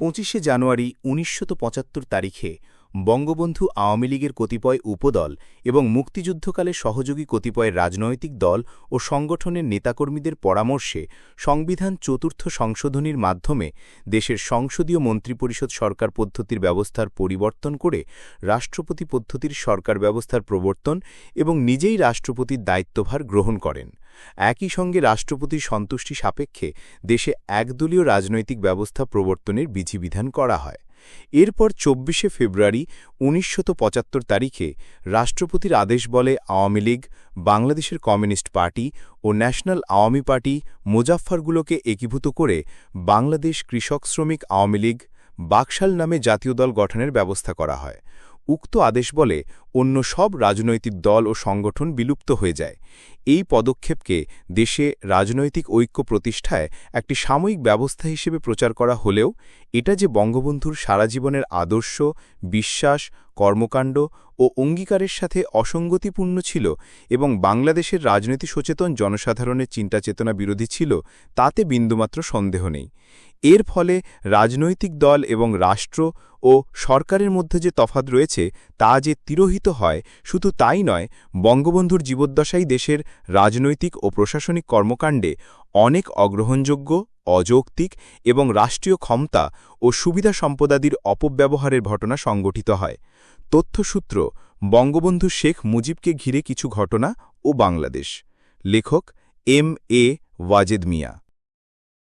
পঁচিশে জানুয়ারি উনিশশো তারিখে বঙ্গবন্ধু আওয়ামী লীগের কতিপয় উপদল এবং মুক্তিযুদ্ধকালে সহযোগী কতিপয় রাজনৈতিক দল ও সংগঠনের নেতাকর্মীদের পরামর্শে সংবিধান চতুর্থ সংশোধনীর মাধ্যমে দেশের সংসদীয় মন্ত্রিপরিষদ সরকার পদ্ধতির ব্যবস্থার পরিবর্তন করে রাষ্ট্রপতি পদ্ধতির সরকার ব্যবস্থার প্রবর্তন এবং নিজেই রাষ্ট্রপতির দায়িত্বভার গ্রহণ করেন। একই সঙ্গে রাষ্ট্রপতির সন্তুষ্টি সাপেক্ষে দেশে একদলীয় রাজনৈতিক ব্যবস্থা প্রবর্তনের বিধিবিধান করা হয়। এরপর চব্বিশে ফেব্রুয়ারি উনিশশো পঁচাত্তর তারিখে রাষ্ট্রপতির আদেশ বলে আওয়ামী লীগ, বাংলাদেশের কমিউনিস্ট পার্টি ও ন্যাশনাল আওয়ামী পার্টি মুজাফফরগুলোকে একীভূত করে বাংলাদেশ কৃষক শ্রমিক আওয়ামী লীগ বাকশাল নামে জাতীয় দল গঠনের ব্যবস্থা করা হয়। উক্ত আদেশ বলে অন্য সব রাজনৈতিক দল ও সংগঠন বিলুপ্ত হয়ে যায়। এই পদক্ষেপকে দেশে রাজনৈতিক ঐক্য প্রতিষ্ঠায় একটি সাময়িক ব্যবস্থা হিসেবে প্রচার করা হলেও এটা যে বঙ্গবন্ধুর সারা জীবনের আদর্শ, বিশ্বাস, কর্মকাণ্ড ও অঙ্গীকারের সাথে অসঙ্গতিপূর্ণ ছিল এবং বাংলাদেশের রাজনীতি সচেতন জনসাধারণের চিন্তাচেতনা বিরোধী ছিল, তাতে বিন্দুমাত্র সন্দেহ নেই। এর ফলে রাজনৈতিক দল এবং রাষ্ট্র ও সরকারের মধ্যে যে তফাত রয়েছে, তা যে তিরোহিত হয়, শুধু তাই নয়, বঙ্গবন্ধুর জীবদ্দশাই দেশের রাজনৈতিক ও প্রশাসনিক কর্মকাণ্ডে অনেক অগ্রহণযোগ্য অযৌক্তিক এবং রাষ্ট্রীয় ক্ষমতা ও সুবিধা সম্পদাদির অপব্যবহারের ঘটনা সংগঠিত হয়। তথ্যসূত্র, বঙ্গবন্ধু শেখ মুজিবকে ঘিরে কিছু ঘটনা ও বাংলাদেশ। লেখক এম এ ওয়াজেদ মিয়া।